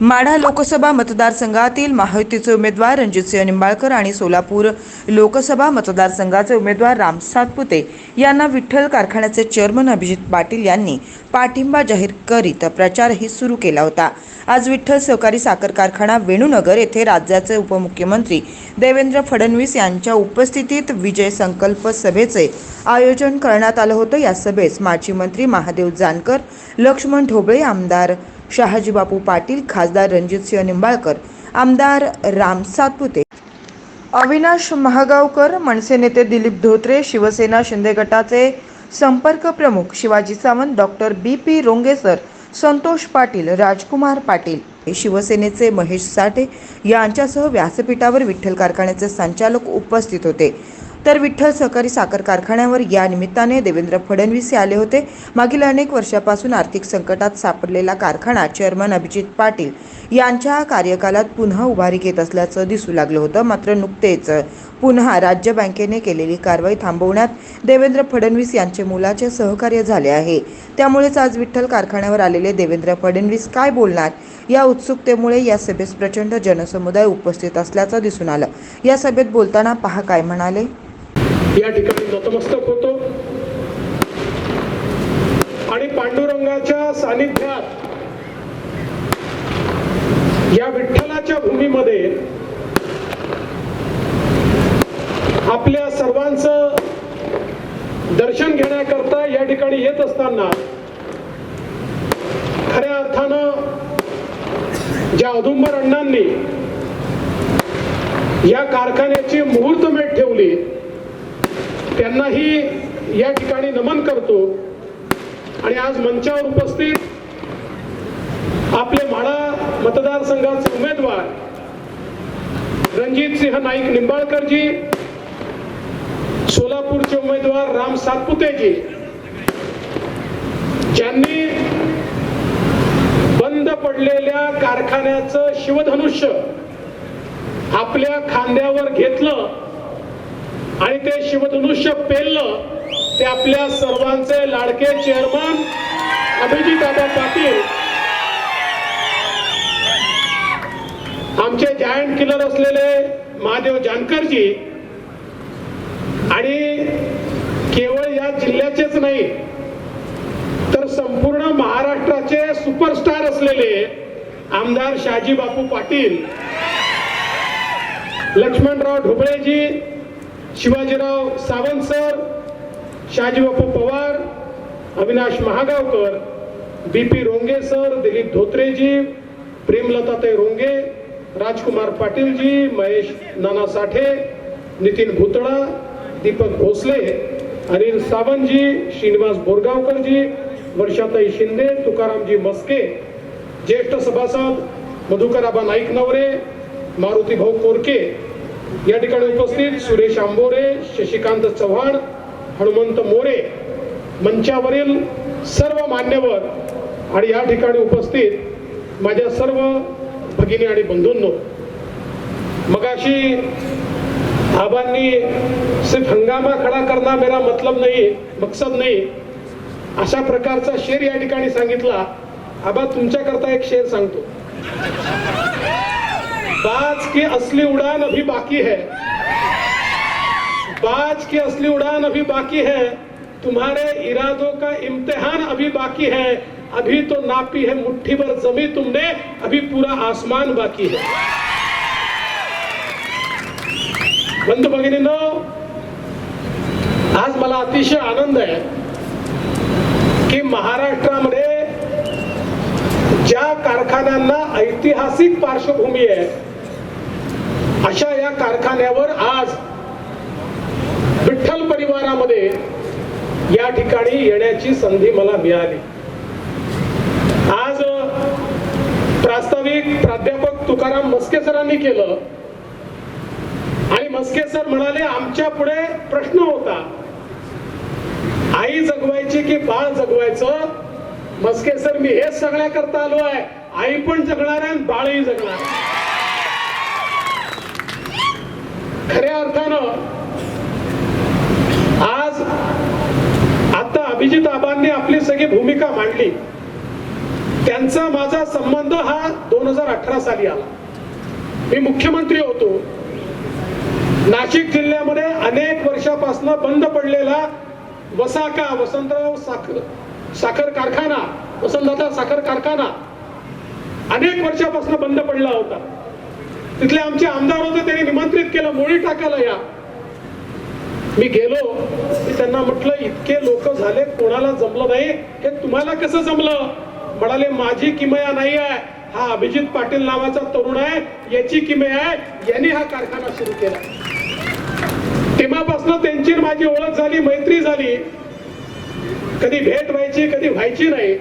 माढा लोकसभा मतदारसंघातील महायुतीचे उमेदवार रणजितसिंह निंबाळकर आणि सोलापूर लोकसभा मतदारसंघाचे उमेदवार राम सातपुते यांना विठ्ठल कारखान्याचे चेअरमन अभिजित पाटील यांनी पाठिंबा जाहीर करीत प्रचारही सुरू केला होता. आज विठ्ठल सहकारी साखर कारखाना वेणूनगर येथे राज्याचे उपमुख्यमंत्री देवेंद्र फडणवीस यांच्या उपस्थितीत विजय संकल्प सभेचे आयोजन करण्यात आलं होतं. या सभेस माजी मंत्री महादेव जानकर लक्ष्मण ढोबळे आमदार शहाजीबापू पाटील खासदार रणजितसिंह निंबाळकर आमदार राम सातपुते अविनाश महागावकर मनसे नेते दिलीप धोत्रे शिवसेना शिंदे गटाचे संपर्क प्रमुख Shivaji Sawant doctor B P Ronge sir Santosh Patil Rajkumar Patil शिवसेनेचे महेश साठे यांच्यासह व्यासपीठावर विठ्ठल कारखान्याचे संचालक उपस्थित होते. तर विठ्ठल सहकारी साखर कारखान्यावर या निमित्ताने देवेंद्र फडणवीस हे आले होते. मागील अनेक वर्षापासून आर्थिक संकटात सापडलेला कारखाना चेअरमन अभिजित पाटील यांच्या कार्यकालात पुन्हा उभारी घेत असल्याचं दिसू लागलं होतं. मात्र नुकतेच पुन्हा राज्य बँकेने केलेली कारवाई थांबवण्यात देवेंद्र फडणवीस यांचे मुलाचे सहकार्य झाले आहे. त्यामुळेच आज विठ्ठल कारखान्यावर आलेले देवेंद्र फडणवीस काय बोलणार? या उत्सुकतेमुळे या सभेस प्रचंड जनसमुदाय उपस्थित असल्याचं दिसून आलं. या सभेत बोलताना पहा काय म्हणाले? या ठिकाणी नतमस्तक होतो आणि पांडुरंगाच्या सानिध्यात या विठ्ठलाच्या भूमीमध्ये आपल्या सर्वांचं दर्शन घेण्याकरता या ठिकाणी येत असताना खऱ्या अर्थानं ज्या औदुंबर अण्णांनी या कारखान्याची मुहूर्तमेढ ठेवली त्यांनाही या ठिकाणी नमन करतो आणि आज मंचावर उपस्थित आपले म्हाडा मतदारसंघाचे उमेदवार रणजित सिंह नाईक निंबाळकरजी सोलापूरचे उमेदवार राम सातपुतेजी ज्यांनी बंद पडलेल्या कारखान्याचं शिवधनुष्य आपल्या खांद्यावर घेतलं आणि ते शिवधनुष्य पेललं ते आपल्या सर्वांचे लाडके चेअरमन अभिजित आबा पाटील. आमचे जायंट किलर असलेले महादेव जानकरजी आणि केवळ या जिल्ह्याचेच नाही तर संपूर्ण महाराष्ट्राचे सुपरस्टार असलेले आमदार Shahaji Bapu Patil Laxmanrao Dhobleji Shivajirao Sawant sir Shajibapu Pawar Avinash Mahagaonkar B P Ronge sir Dilip Dhotreji Premlatatai Ronge Rajkumar Patilji Mahesh Nana Sathe Nitin Bhutala Deepak Bhosale Anil Sawantji Shrinivas Borgaonkarji Varshatai Shinde Tukaramji Maske ज्येष्ठ सभासद मधुकराबा नाईक नवरे मारुती भाऊ कोरके. या ठिकाणी उपस्थित सुरेश आंबोरे शशिकांत चव्हाण हनुमंत मोरे. मंचावरील सर्व मान्यवर आणि या ठिकाणी उपस्थित माझ्या सर्व भगिनी आणि बंधूंनो मगाशी आबांनी सिर्फ हंगामा खडा करना मेरा मतलब नाही मकसद नाही अशा प्रकारचा शेर या ठिकाणी सांगितला आबा तुमच्याकरता एक शेर सांगतो. बाज की असली उड़ान अभी बाकी है. बाज की असली उड़ान अभी बाकी है. तुम्हारे इरादों का इम्तिहान अभी बाकी है। अभी तो नापी है मुट्ठी भर जमी तुमने अभी पूरा आसमान बाकी है। बंधू भगिनीनो आज मला अतिशय आनंद आहे की महाराष्ट्रामध्ये ज्या कारखान्यांना ऐतिहासिक पार्श्वभूमी आहे अशा या कारखान्यावर आज विठ्ठल परिवारामध्ये या ठिकाणी येण्याची संधी मला मिळाली. आज प्रास्ताविक प्राध्यापक तुकाराम मस्के सरांनी केलं. आणि मस्के सर म्हणाले आमच्या पुढे प्रश्न होता. आई जगवायची की बाळ जगवायचं? मस्के सर मी हेच सगळ्याकरता आलो आहे. आई पण जगणार आहे आणि बाळही जगणार खऱ्या अर्थानं आज आता अभिजित आबांनी आपली सगळी भूमिका मांडली. त्यांचा माझा संबंध हा दोन हजार अठरा साली आला. मी मुख्यमंत्री होतो. नाशिक जिल्ह्यामध्ये अनेक वर्षापासून बंद पडलेला वसाका वसंतराव साखर साखर कारखाना वसंतदादा साखर कारखाना अनेक वर्षापासून बंद पडला होता. तिथले आमचे आमदार होते त्यांनी निमंत्रित केलं मोळी टाकायला या. मी गेलो. की त्यांना म्हटलं इतके लोक झाले कोणाला जमलं नाही? हे तुम्हाला कसं जमलं? म्हणाले माझी किमया नाही आहे. हा अभिजित पाटील नावाचा तरुण आहे. याची किमया आहे. यांनी हा कारखाना सुरू केला. तेव्हापासून त्यांची माझी ओळख झाली मैत्री झाली. कधी भेट व्हायची कधी व्हायची नाही.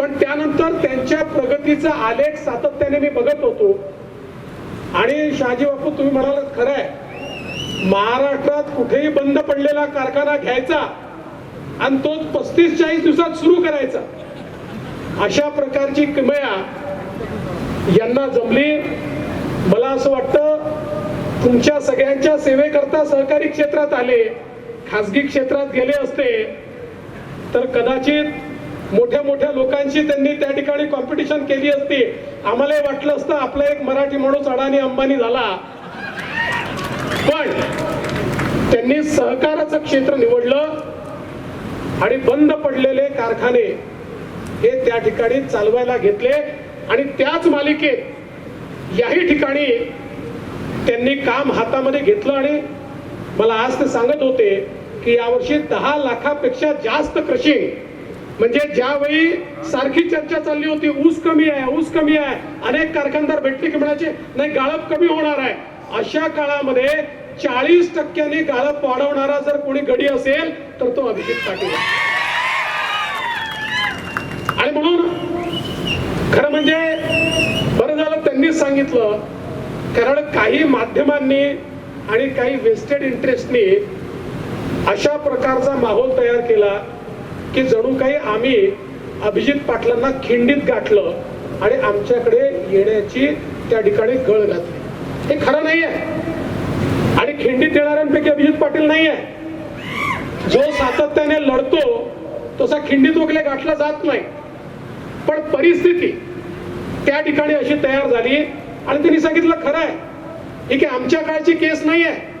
पण त्यानंतर त्यांच्या प्रगतीचा आलेख सातत्याने मी बघत होतो. आणि शहाजी बापू तुम्ही म्हणालात खरं आहे. महाराष्ट्रात कुठेही बंद पडलेला कारखाना घ्यायचा आणि तो पस्तीस चाळीस दिवसात सुरू करायचा. अशा प्रकारची किमया यांना जमली. मला असं वाटतं तुमच्या सगळ्यांच्या सेवेकरता सहकारी क्षेत्रात आले खासगी क्षेत्रात गेले असते तर कदाचित मोठ्या मोठ्या लोकांशी त्यांनी त्या ठिकाणी कॉम्पिटिशन केली असती. आम्हालाही वाटलं असतं आपला एक मराठी माणूस अडाणी अंबानी झाला. पण त्यांनी सहकाराचं क्षेत्र निवडलं आणि बंद पडलेले कारखाने हे त्या ठिकाणी चालवायला घेतले. आणि त्याच मालिकेत याही ठिकाणी त्यांनी काम हातामध्ये घेतलं आणि मला आज ते सांगत होते की यावर्षी दहा लाखापेक्षा जास्त क्रशिंग म्हणजे ज्यावेळी सारखी चर्चा चालली होती ऊस कमी आहे ऊस कमी आहे अनेक कारखानदार भेटले की म्हणायचे नाही गाळप कमी होणार आहे. अशा काळामध्ये चाळीस टक्क्यांनी गाळप वाढवणारा जर कोणी गडी असेल तर तो अभिजित पाटील. आणि म्हणून खरं म्हणजे बरं झालं त्यांनीच सांगितलं कारण काही माध्यमांनी आणि काही वेस्टेड इंटरेस्टनी अशा प्रकारचा माहोल तयार केला की जणू काही आम्ही अभिजित पाटलांना खिंडीत गाठलं आणि आमच्याकडे येण्याची त्या ठिकाणी गळ घातली. हे खरं नाही आहे आणि खिंडीत येणाऱ्यांपैकी अभिजित पाटील नाही आहे जो सातत्याने लढतो तसा खिंडीत वगैरे गाठला जात नाही. पण परिस्थिती त्या ठिकाणी अशी तयार झाली आणि त्यांनी सांगितलं खरं आहे. ही की आमच्या काळची केस नाही आहे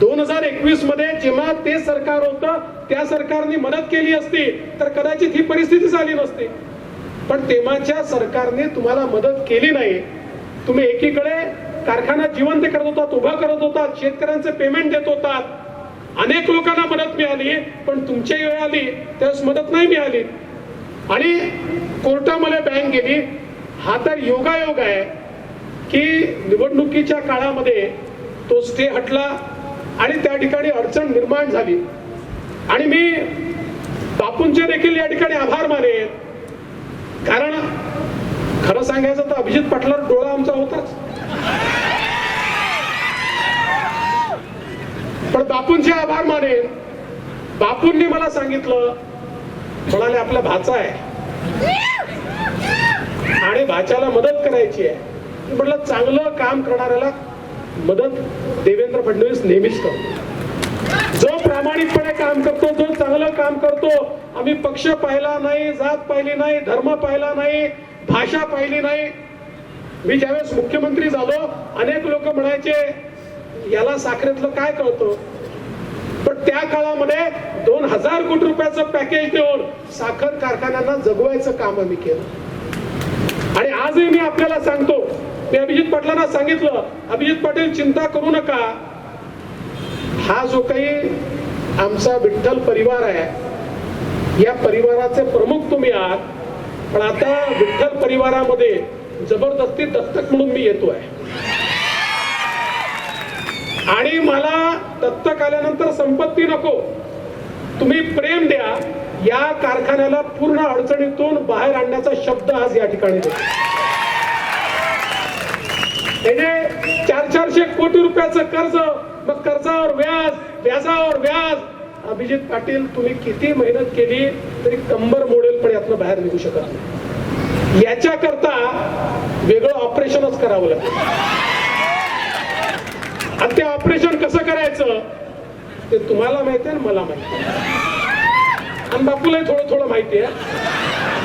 दोन हजार एकवीसमध्ये जेव्हा ते सरकार होतं त्या सरकारने मदत केली असती तर कदाचित ही परिस्थिती झाली नसती. पण तेव्हाच्या सरकारने तुम्हाला मदत केली नाही तुम्ही एकीकडे कारखाना जिवंत करत होतात उभा करत होतात शेतकऱ्यांचे पेमेंट देत होतात अनेक लोकांना मदत मिळाली पण तुमची वेळ आली त्यावेळेस मदत नाही मिळाली. आणि कोर्टामध्ये बँक गेली. हा तर योगायोग आहे की निवडणुकीच्या काळामध्ये तो स्टे हटला आणि त्या ठिकाणी अडचण निर्माण झाली. आणि मी बापूंचे देखील या ठिकाणी आभार मानेन. कारण खरं सांगायचं तर अभिजित पाटलावर डोळा आमचा होताच. पण बापूंचे आभार मानेन. बापूंनी मला सांगितलं म्हणाले आपला भाचा आहे? आणि भाच्याला मदत करायची आहे. म्हटलं चांगलं काम करणाऱ्याला मदत देवेंद्र फडणवीस नेहमीच करतो. जो प्रामाणिकपणे काम करतो जो चांगलं काम करतो आम्ही पक्ष पाहिला नाही जात पाहिली नाही धर्म पाहिला नाही भाषा पाहिली नाही. मी ज्यावेळेस मुख्यमंत्री झालो अनेक लोक म्हणायचे याला साखरेतलं काय कळतं? पण त्या काळामध्ये दोन हजार कोटी रुपयाचं पॅकेज देऊन साखर कारखान्यांना जगवायचं काम आम्ही केलं. आणि आजही मी आपल्याला सांगतो मी अभिजित पाटलांना सांगितलं अभिजित पाटील चिंता करू नका. हा जो काही आमचा विठ्ठल परिवार आहे या परिवाराचे प्रमुख तुम्ही आहात पण आता विठ्ठल परिवारामध्ये जबरदस्ती दत्तक म्हणून मी येतोय. आणि मला दत्तक आल्यानंतर संपत्ती नको. तुम्ही प्रेम द्या या कारखान्याला पूर्ण अडचणीतून बाहेर आणण्याचा शब्द आज या ठिकाणी त्याने चार चारशे कोटी रुपयाचं कर्ज मग कर्जावर व्याज व्याजावर व्याज. अभिजित पाटील तुम्ही किती मेहनत केली तरी कंबर मोडेल पण यातनं बाहेर निघू शकत नाही. याच्याकरता वेगळं ऑपरेशनच करावं लागतं आणि ते ऑपरेशन कसं करायचं? ते तुम्हाला माहिती आहे आणि मला माहिती आहे. आणि बापूलाही थोडं थोडं माहिती आहे.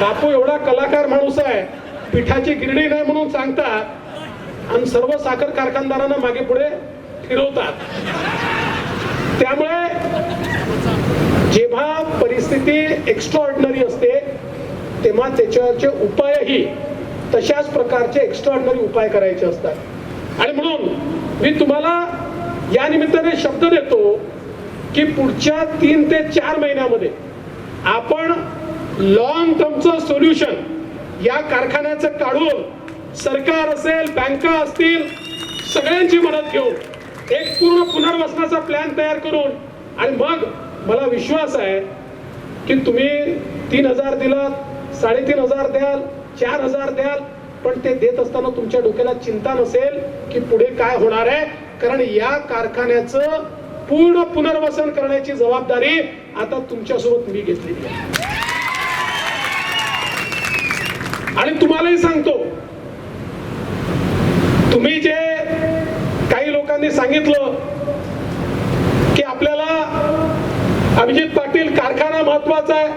बापू एवढा कलाकार माणूस आहे. पिठाची गिरणी नाही म्हणून सांगतात. आणि सर्व साखर कारखानदारांना मागे पुढे फिरवतात. त्यामुळे जेव्हा परिस्थिती एक्स्ट्रॉर्डनरी असते तेव्हा त्याच्यावरचे उपायही तशाच प्रकारचे एक्स्ट्रॉर्डनरी उपाय करायचे असतात. आणि म्हणून मी तुम्हाला या निमित्ताने शब्द देतो की पुढच्या तीन ते चार महिन्यामध्ये आपण लॉंग टर्मचं सोल्युशन या कारखान्याचं काढून सरकार असेल बँका असतील सगळ्यांची मदत घेऊन एक पूर्ण पुनर्वसनाचा प्लॅन तयार करून आणि मग मला विश्वास आहे की तुम्ही तीन हजार दिलात साडेतीन हजार द्याल चार हजार द्याल पण ते देत असताना तुमच्या डोक्याला चिंता नसेल की पुढे काय होणार आहे? कारण या कारखान्याचं पूर्ण पुनर्वसन करण्याची जबाबदारी आता तुमच्यासोबत मी घेतलेली आहे. आणि तुम्हालाही सांगतो तुम्ही जे काही लोकांनी सांगितलं की आपल्याला अभिजित पाटील कारखाना महत्त्वाचा आहे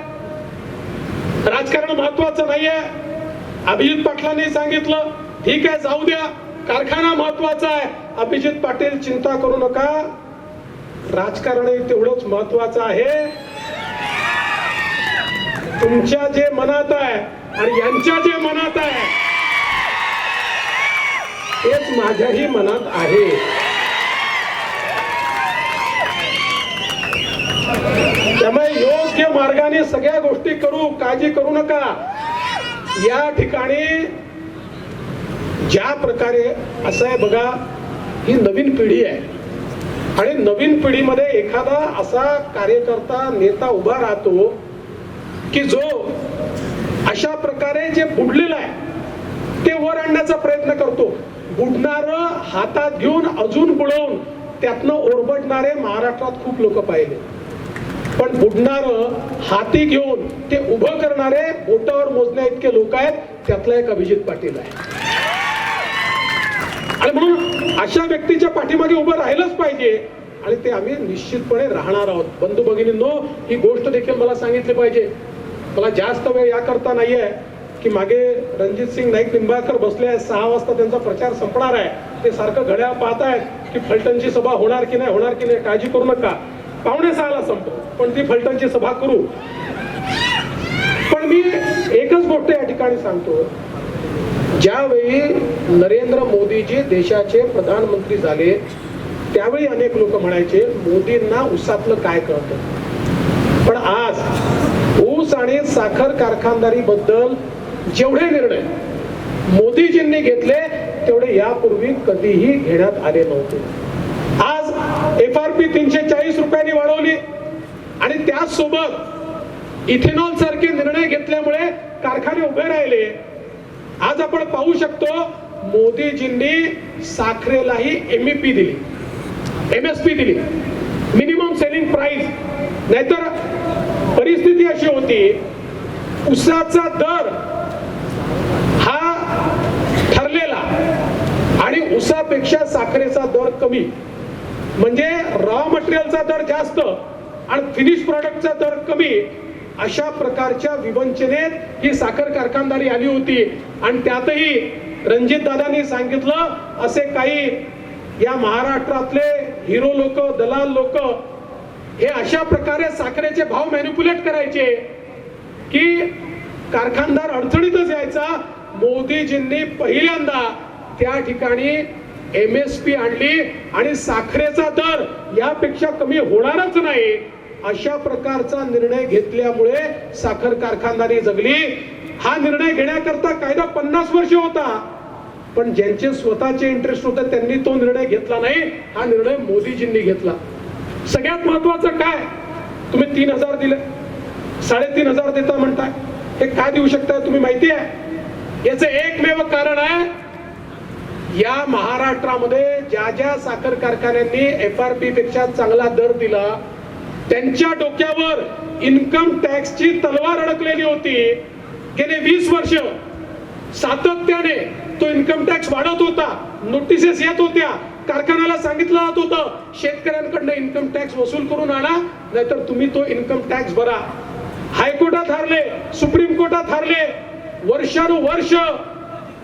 राजकारण महत्वाचं नाहीये अभिजित पाटलांनी सांगितलं ठीक आहे जाऊ द्या. कारखाना महत्त्वाचा आहे. अभिजित पाटील चिंता करू नका. राजकारणही तेवढंच महत्वाचं आहे. तुमच्या जे मनात आहे आणि यांच्या जे मनात आहे तेच माझ्याही मनात आहे. त्यामुळे योग्य मार्गाने सगळ्या गोष्टी करू काळजी करू नका. या ठिकाणी ज्या प्रकारे असं आहे बघा ही नवीन पिढी आहे. आणि नवीन पिढीमध्ये एखादा असा कार्यकर्ता नेता उभा राहतो की जो अशा प्रकारे जे बुडलेलं आहे ते वर आणण्याचा प्रयत्न करतो. बुडणार हातात घेऊन अजून बुडवून त्यातनं ओरबडणारे महाराष्ट्रात खूप लोक पाहिले. पण बुडणार हाती घेऊन ते उभं करणारे बोटावर मोजण्या इतके लोक आहेत त्यातला एक अभिजित पाटील आहे. आणि म्हणून अशा व्यक्तीच्या पाठीमागे उभं राहिलंच पाहिजे आणि ते आम्ही निश्चितपणे राहणार आहोत. बंधू भगिनींनो ही गोष्ट देखील मला सांगितली पाहिजे. मला जास्त वेळ याकरता नाहीये की मागे रणजित सिंग नाईक निंबाळकर बसले आहेत सहा वाजता त्यांचा प्रचार संपणार आहे. ते सारखं घड्याळ पाहतायत की फलटणची सभा होणार की नाही होणार की नाही काळजी करू नका. पावणे सहाला संपतो. पण ती फलटणची सभा करू. पण मी एकच गोष्ट या ठिकाणी सांगतो. ज्यावेळी नरेंद्र मोदीजी देशाचे प्रधानमंत्री झाले त्यावेळी अनेक लोक म्हणायचे मोदींना उसातलं काय कळतं? पण आज ऊस आणि साखर कारखानदारी बद्दल जेवढे निर्णय मोदीजींनी घेतले तेवढे यापूर्वी कधीही घेण्यात आले नव्हते. आज तीनशे चाळीस रुपयांनी वाढवली. आणि त्याचसोबत इथेनॉल सारखे निर्णय घेतल्यामुळे कारखाने उभे राहिले. आज आपण पाहू शकतो मोदीजींनी साखरेलाही एमईपी दिली. एमएसपी दिली. मिनिमम सेलिंग प्राइस नाहीतर परिस्थिती अशी होती उसाचा दर हा ठरलेला आणि उसापेक्षा साखरेचा दर कमी. म्हणजे रॉ मटेरियलचा दर जास्त आणि फिनिश प्रॉडक्टचा दर कमी अशा प्रकारच्या विवंचनेत ही साखर कारखानदारी आली होती. आणि त्यातही रणजित दादांनी सांगितलं असे काही या महाराष्ट्रातले हिरो लोक दलाल लोक हे अशा प्रकारे साखरेचे भाव मॅन्युप्युलेट करायचे की कारखानदार अडचणीतच यायचा. मोदीजींनी पहिल्यांदा त्या ठिकाणी एम एस पी आणली आणि साखरेचा दर यापेक्षा कमी होणारच नाही. अशा प्रकारचा निर्णय घेतल्यामुळे साखर कारखानदारी जगली. हा निर्णय घेण्याकरता कायदा पन्नास वर्ष होता. पण ज्यांचे स्वतःचे इंटरेस्ट होते त्यांनी तो निर्णय घेतला नाही. हा निर्णय मोदीजींनी घेतला. सगळ्यात महत्वाचं काय? तुम्ही तीन हजार दिले. साडेतीन हजार देता म्हणताय. हे काय देऊ शकताय तुम्ही माहिती आहे? याचं एकमेव कारण आहे या महाराष्ट्रामध्ये ज्या ज्या साखर कारखान्यांनी एफ आर पी पेक्षा चांगला दर दिला त्यांच्या डोक्यावर इन्कम टॅक्सची तलवार अडकलेली होती. गेले वीस वर्ष सातत्याने तो इन्कम टॅक्स वाढत होता नोटिसेस येत होत्या कारखान्याला सांगितलं जात होतं शेतकऱ्यांकडनं इन्कम टॅक्स वसूल करून आणा नाहीतर तुम्ही तो इन्कम टॅक्स भरा. हायकोर्टात हारले सुप्रीम कोर्टात हारले वर्षानुवर्ष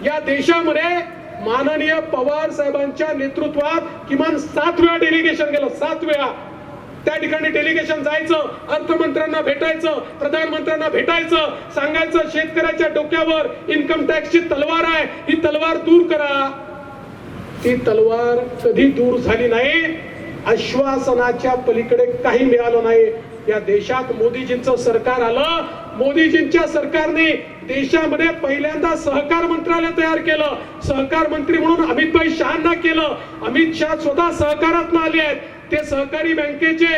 या देशामध्ये माननीय पवार साहेबांच्या नेतृत्वात किमान सात वेळा डेलिगेशन गेलं. सात वेळा. त्या ठिकाणी डेलिगेशन जायचं अर्थमंत्र्यांना भेटायचं प्रधानमंत्र्यांना भेटायचं सांगायचं शेतकऱ्याच्या डोक्यावर इन्कम टॅक्सची तलवार आहे. ही तलवार दूर करा. ती तलवार कधी दूर झाली नाही आश्वासनाच्या पलीकडे काही मिळालं नाही. या देशात मोदीजींचं सरकार आलं. मोदीजींच्या सरकारने देशामध्ये पहिल्यांदा सहकार मंत्रालय तयार केलं. सहकार मंत्री म्हणून अमितभाई शहांना केलं. अमित शहा स्वतः सहकारात आले आहेत. ते सहकारी बँकेचे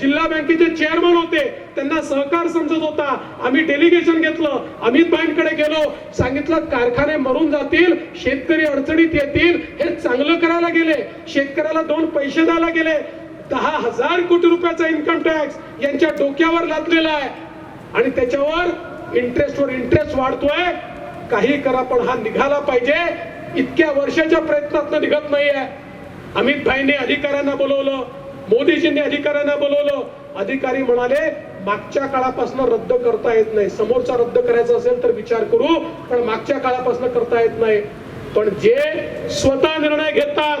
जिल्हा बँकेचे चेअरमन होते. त्यांना सहकार समजत होता. आम्ही डेलिगेशन घेतलं. अमित भाईंकडे गेलो. सांगितलं कारखाने मरून जातील शेतकरी अडचणीत येतील. हे चांगलं करायला गेले. शेतकऱ्याला दोन पैसे द्यायला गेले. दहा हजार कोटी रुपयाचा इन्कम टॅक्स यांच्या डोक्यावर लादलेला आहे. आणि त्याच्यावर इंटरेस्टवर इंटरेस्ट वाढतोय. काही करा पण हा निघाला पाहिजे. इतक्या वर्षाच्या प्रयत्नात निघत नाहीये. अमित भाईने अधिकाऱ्यांना बोलवलं मोदीजींनी अधिकाऱ्यांना बोलवलं. अधिकारी म्हणाले मागच्या काळापासून रद्द करता येत नाही. समोरचा रद्द करायचा असेल तर विचार करू पण मागच्या काळापासून करता येत नाही. पण जे स्वतः निर्णय घेतात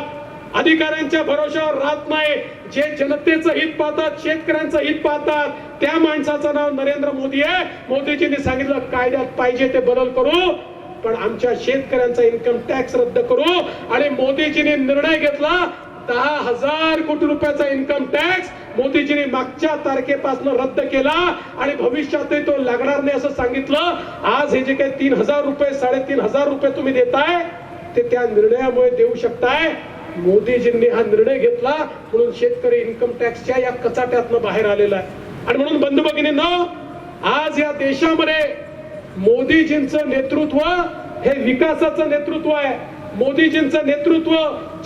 अधिकाऱ्यांच्या भरोशावर राहत नाही. जे जनतेचं हित पाहतात शेतकऱ्यांचं हित पाहतात त्या माणसाचं नाव नरेंद्र मोदी आहे. मोदीजींनी सांगितलं कायद्यात पाहिजे ते बदल करू पण आमच्या शेतकऱ्यांचा इन्कम टॅक्स रद्द करू. आणि मोदीजींनी निर्णय घेतला दहा हजार कोटी रुपयाचा इन्कम टॅक्स मोदीजींनी मागच्या तारखेपासून रद्द केला. आणि भविष्यातही तो लागणार नाही असं सांगितलं. आज हे जे काही तीन हजार रुपये साडेतीन हजार रुपये तुम्ही देताय ते त्या निर्णयामुळे देऊ शकताय. मोदीजींनी हा निर्णय घेतला म्हणून शेतकरी इन्कम टॅक्सच्या या कचाट्यातनं बाहेर आलेला आहे. आणि म्हणून बंधू भगिनींनो आज या देशामध्ये मोदीजींचं नेतृत्व हे विकासाचं नेतृत्व आहे. मोदीजींचं नेतृत्व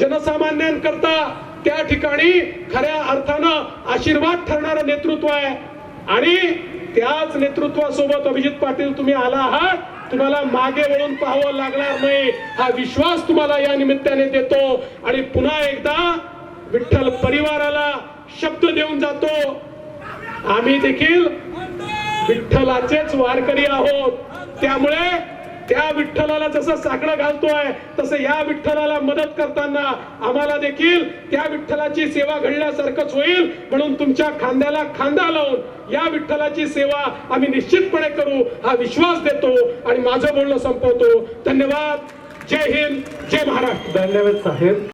जनसामान्यांकरता त्या ठिकाणी खऱ्या अर्थानं आशीर्वाद ठरणारं नेतृत्व आहे. आणि त्याच नेतृत्वासोबत अभिजित पाटील तुम्ही आला आहात. तुम्हाला मागे वळून पाहावं लागणार नाही. हा विश्वास तुम्हाला या निमित्ताने देतो. आणि पुन्हा एकदा विठ्ठल परिवाराला शब्द देऊन जातो. आम्ही देखील विठ्ठलाचेच वारकरी आहोत. त्यामुळे त्या विठ्ठलाला जसं साकडं घालतोय तसं या विठ्ठलाला मदत करताना आम्हाला देखील त्या विठ्ठलाची सेवा घडल्यासारखंच होईल म्हणून तुमच्या खांद्याला खांदा लावून या विठ्ठलाची सेवा आम्ही निश्चितपणे करू हा विश्वास देतो आणि माझं बोलणं संपवतो. धन्यवाद. जय हिंद. जय महाराष्ट्र. धन्यवाद साहेब.